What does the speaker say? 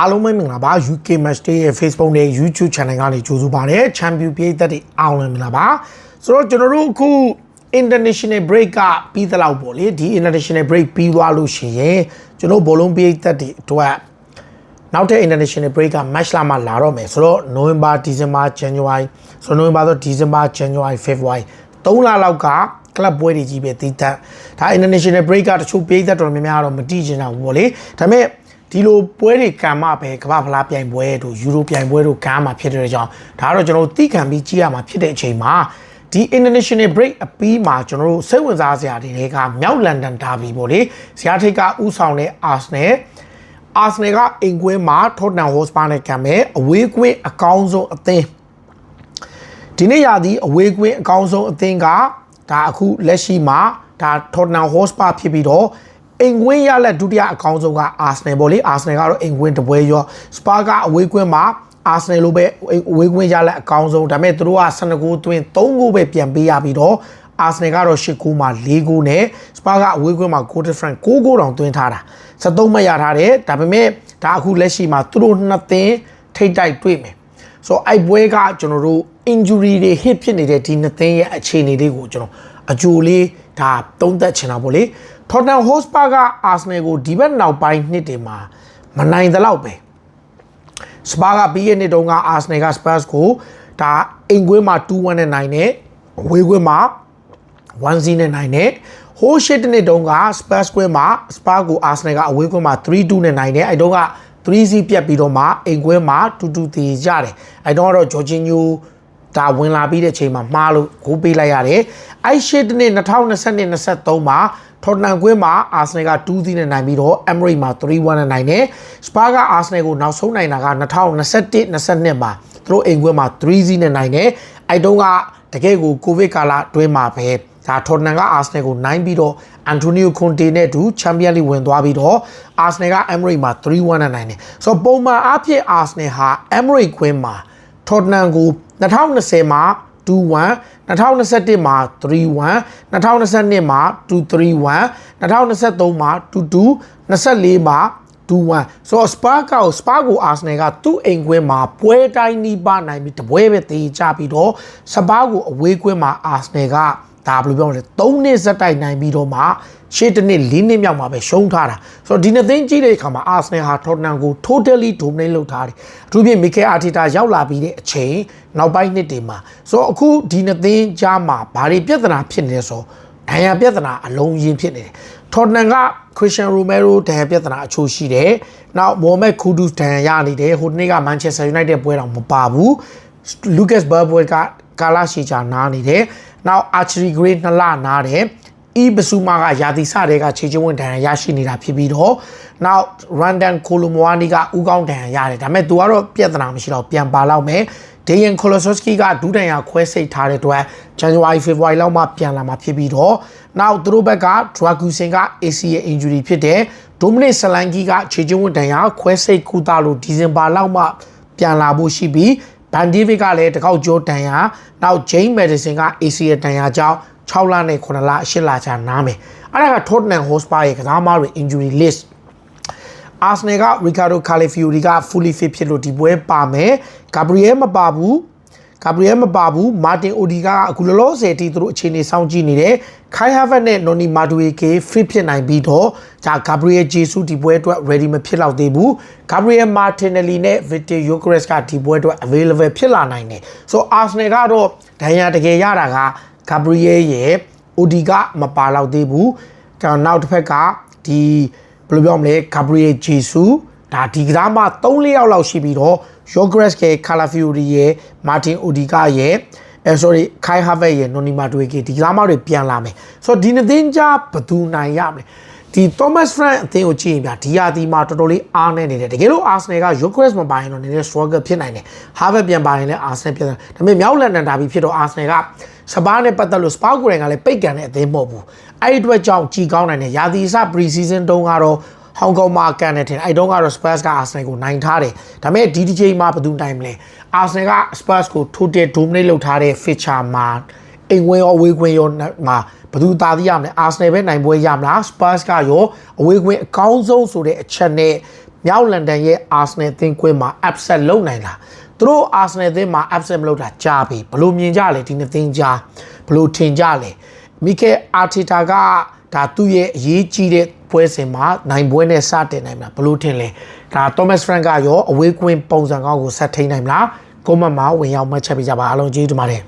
အားလုံးပဲမင်္ဂလာပါ UK Match Day ရဲ့ Facebook နဲ့ YouTube Channel ကနေကြိုဆိုပါရစေ။ Champion ပြည်သက်တွေအားလုံးမင်္ဂလာပါ။ဆိုတော့ကျွန်တော်တို့အခု International Break ကပြီးသလောက်ပေါ့လေဒီ International Break ပြီးသွားလို့ရှိရင်ကျွန်တော်ဘောလုံးပြည်သက်တွေအတွက်နောက်ထပ် international break က match လာမှလာတော့မယ်ဆိုတော့ November December January ဆိုတော့ November ဆို December January February 3လလောက်က club ပွဲတွေကြီးပဲတည်တတ်ဒါ international break ကတချို့ပြည်သက်တော်များများတော့မတည်ကျင်တော့ဘူးပေါ့လေဒါပေမဲ့ ဒီလိုပွဲတွေကံမပဲကမ္ဘာဖလားပြိုင်ပွဲတို့ယူရိုပြိုင်ပွဲတို့ကံမှာဖြစ်တဲ့ကြောင့်ဒါကတော့ကျွန်တော်တို့သိခံပြီးကြည့်ရမှာဖြစ်တဲ့အချိန်မှာဒီ international break အပြီးမှာကျွန်တော်တို့စိတ်ဝင်စားစရာတွေကမြောက်လန်ဒန်ဒါဘီပေါ့လေဇယားထိတ်ကဥဆောင်တဲ့ Arsenal အာဆနယ်ကအင်ကွင်းမှာထော့တန်ဟော့စပါနဲ့ကံမဲ့အဝေးကွင်းအကောင်းဆုံးအသင်းဒီနေ့ရာသီအဝေးကွင်းအကောင်းဆုံးအသင်းကဒါအခုလက်ရှိမှာဒါထော့တန်ဟော့စပါဖြစ်ပြီးတော့ အင်ကွင်းရလက်ဒုတိယအကောင်းဆုံးကအာဆနယ်ပေါ့လေအာဆနယ်ကတော့အင်ကွင်းတပွဲရောစပါကအဝေးကွင်းမှာအာဆနယ်လိုပဲအဝေးကွင်းရလက်အကောင်းဆုံးဒါပေမဲ့သူတို့က12ဂိုးသွင်း3ဂိုးပဲပြန်ပေးရပြီးတော့အာဆနယ်ကတော့8ဂိုးမှာ4ဂိုးနဲ့စပါကအဝေးကွင်းမှာ goal difference 6ဂိုးတောင်သွင်းထားတာ73မှတ်ရထားတယ်ဒါပေမဲ့ဒါအခုလက်ရှိမှာသူတို့နှစ်သင်းထိတ်တိုက်တွေ့မယ်ဆိုတော့အဲ့ပွဲကကျွန်တော်တို့ injury တွေ hit ဖြစ်နေတဲ့ဒီနှစ်သင်းရဲ့အခြေအနေလေးကိုကျွန်တော်အကြိုလေးဒါသုံးသပ်ချင်တာပေါ့လေ Tottenham Hotspur က Arsenal ကိုဒီဘက်နောက်ပိုင်းနှစ်တွေမှာမနိုင်သလောက်ပဲစပါကပြီးရဲ့နှစ်တုန်းက Arsenal က Spurs ကိုဒါအင်ကွင်းမှာ2-1နဲ့နိုင်တယ်ဝေးကွင်းမှာ1-0နဲ့နိုင်တယ်ဟိုးရှစ်တနှစ်တုန်းက Spurs ကွင်းမှာ Spurs ကို Arsenal ကအဝေးကွင်းမှာ3-2နဲ့နိုင်တယ်အဲ့တုန်းက3-0ပြတ်ပြီးတော့မှအင်ကွင်းမှာ2-2တည်ကြတယ်အဲ့တုန်းကတော့ Jorginho ဒါဝင်လာပြီးတဲ့ချိန်မှာမှားလို့ဂိုးပေးလိုက်ရတယ်အဲ့ရှစ်တနှစ်2022-23မှာ ထော်တနမ်ကွင်းမှာအာဆနယ်က2-0နဲ့နိုင်ပြီးတော့ Emery မှာ3-1နဲ့နိုင်တယ်စပါကအာဆနယ်ကိုနောက်ဆုံးနိုင်တာက2021-22မှာသူတို့အိမ်ကွင်းမှာ3-0နဲ့နိုင်တယ်အဲ့တုန်းကတကယ်ကိုကိုဗစ်ကာလအတွင်းမှာပဲဒါထော်တနမ်ကအာဆနယ်ကိုနိုင်ပြီးတော့အန်တိုနီယိုကွန်တေနဲ့အတူချန်ပီယံလိဝင်သွားပြီးတော့အာဆနယ်ကအမ်မရိမှာ3-1နဲ့နိုင်တယ်ဆိုတော့ပုံမှန်အဖြစ်အာဆနယ်ဟာအမ်မရိကွင်းမှာထော်တနမ်ကို2020မှာ 2-1 2021မှာ3-1 2022မှာ2-3-1 2023မှာ2-2 24မှာ2-1ဆိုတော့စပါကောစပါကိုအာဆနယ်ကသူ့အိမ်ကွင်းမှာပွဲတိုင်းနီးပါနိုင်ပြီးတပွဲပဲတေးကြပြီးတော့စပါကိုအဝေးကွင်းမှာအာဆနယ်က ဒါဘယ်လိုပြောမလဲ၃နှစ်ဇက်တိုက်နိုင်ပြီးတော့မှရှေ့တစ်နှစ်၄နှစ်မြောက်မှာပဲရှုံးထားတာဆိုတော့ဒီနှစ်သိန်းကြီးတဲ့အခါမှာအာဆနယ်ဟာထော်တနမ်ကို totally dominate လုပ်ထားတယ်အထူးဖြင့်မီကယ်အာတီတာရောက်လာပြီးတဲ့အချိန်နောက်ပိုင်းနှစ်တွေမှာဆိုတော့အခုဒီနှစ်သိန်းကြားမှာဘာတွေပြဿနာဖြစ်နေလဲဆိုဒဏ်ရာပြဿနာအလုံးရင်းဖြစ်နေတယ်ထော်တနမ်ကခရစ်စတန်ရိုမဲရိုဒဏ်ရာပြဿနာအချို့ရှိတယ်နောက်မိုဟမက်ခူဒူးဒဏ်ရာရနေတယ်ဟိုနေ့ကမန်ချက်စတာယူနိုက်တက်ပွဲတော်မပါဘူးလူကတ်ဘာဘွဲကကာလာရှီချာနားနေတယ် နောက်အာချရီဂရေးနှစ်လနားတယ်ဤဘဆူမာကယာတီစတဲ့ကခြေချင်းဝင်ဒဏ်ရာရရှိနေတာဖြစ်ပြီးတော့နောက်ရန်ဒန်ကိုလိုမိုဝါနီကဥကောင်းဒဏ်ရာရတယ်ဒါပေမဲ့သူကတော့ပြဿနာမရှိတော့ပြန်ပါလောက်မယ်ဒေယန်ကိုလိုဆိုစကီကဒူးဒဏ်ရာခွဲစိတ်ထားတဲ့အတွက်ဇန်နဝါရီဖေဖော်ဝါရီလောက်မှပြန်လာမှာဖြစ်ပြီးတော့နောက်သူတို့ဘက်ကဒရာဂူစင်က ACL injury ဖြစ်တဲ့ဒိုမနစ်ဆလန်ကီကခြေချင်းဝင်ဒဏ်ရာခွဲစိတ်ကုသလို့ဒီဇင်ဘာလောက်မှပြန်လာဖို့ရှိပြီး ဘန်ဒီဗစ်ကလည်းတကောက်ကျိုးတန်ရာနောက်ဂျိမ်းမက်ဒီဆင်က ACL တန်ရာကြောင့်6လနဲ့9လ8လချာနားမယ်အဲ့ဒါက Tottenham Hotspur ရဲ့ကစားသမားတွေ injury list အာဆနယ်ကရီကာဒိုကာလီဖီယိုရီက fully fit ဖြစ်လို့ဒီပွဲပါမယ်ဂါဘရီယယ်မပါဘူး ဂါဘရီယယ်မပါဘူးမာတင်အိုဒီကအခုလောလောဆယ်အထိသူတို့အခြေအနေစောင့်ကြည့်နေတယ်ခိုင်ဟာဗတ်နဲ့နော်နီမာဒူေကေ fit ဖြစ်နိုင်ပြီးတော့ဒါဂါဘရီယယ်ဂျေဆူဒီပွဲအတွက် ready မဖြစ်တော့သေးဘူးဂါဘရီယယ်မာတင်နယ်လီနဲ့ဗစ်တီယိုဂရက်စ်ကဒီပွဲအတွက် available ဖြစ်လာနိုင်တယ်ဆိုအာဆနယ်ကတော့ဒဏ်ရာတကယ်ရတာကဂါဘရီယယ်ရဲ့အိုဒီကမပါတော့သေးဘူးကျွန်တော်နောက်တစ်ဖက်ကဒီဘယ်လိုပြောမလဲဂါဘရီယယ်ဂျေဆူ ဒါဒီကစားမ3-4ယောက်လောက်ရှိပြီးတော့ Yogres ကကာလာဖီယိုရီရဲ့မာတင်အိုဒီကာရဲ့အဲ sorry ခိုင်ဟာဗက်ရဲ့နိုနီမာတွေကေဒီကစားမတွေပြန်လာမယ်ဆိုတော့ဒီနှစ်သင်းကြားဘယ်သူနိုင်ရမလဲဒီ Thomas Frank အသင်းကိုကြည့်ရင်ဗျာဒီယာဒီမှာတော်တော်လေးအားနေနေတယ်တကယ်လို့ Arsenal က Yogres မပါရင်တော့နည်းနည်း struggle ဖြစ်နိုင်တယ် Harvard ပြန်ပါရင်လည်း Arsenal ပြန်တယ်ဒါပေမဲ့မြောက်လန်ဒန်ဒါဘီဖြစ်တော့ Arsenal ကစပါးနဲ့ပတ်သက်လို့စပါးကိုယ်တိုင်ကလည်းပိတ်ကန်တဲ့အသင်းမဟုတ်ဘူးအဲ့ဒီအတွက်ကြောင့်ကြီးကောင်းနိုင်တယ်ယာဒီစ pre-season တုန်းကတော့ ဟောင်ကောင်မှာကန်နေတယ်အဲ့တုန်းကတော့ Spurs က Arsenal ကိုနိုင်ထားတယ်ဒါပေမဲ့ဒီဒီချိန်မှာဘယ်သူနိုင်မလဲ Arsenal က Spurs ကို total dominate လုပ်ထားတဲ့ feature မှာအိမ်ဝင်ရောအဝေးကွင်းရောမှာဘယ်သူသားသိရမလဲ Arsenal ပဲနိုင်ပွဲရမလား Spurs ကရောအဝေးကွင်းအကောင်းဆုံးဆိုတဲ့အချက်နဲ့မြောက်လန်ဒန်ရဲ့ Arsenal အသင်းကွင်းမှာ upset လုပ်နိုင်လားသူတို့ Arsenal အသင်းမှာ upset မလုပ်တာကြားပြီဘလို့မြင်ကြလဲဒီနှစ်သင်းကြားဘလို့ထင်ကြလဲမီကယ်အာတီတာကဒါသူ့ရဲ့အရေးကြီးတဲ့ ပွဲစဉ်မှာနိုင်ပွဲနဲ့စတင်နိုင်မလားဘလို့ထင်လဲဒါ Thomas Frank ကရောအဝေးကွင်းပုံစံကောင်းကိုဆက်ထိန်နိုင်မလားကိုမတ်မှာဝင်ရောက်မှတ်ချက်ပေးကြပါအားလုံးကျေးဇူးတင်ပါတယ်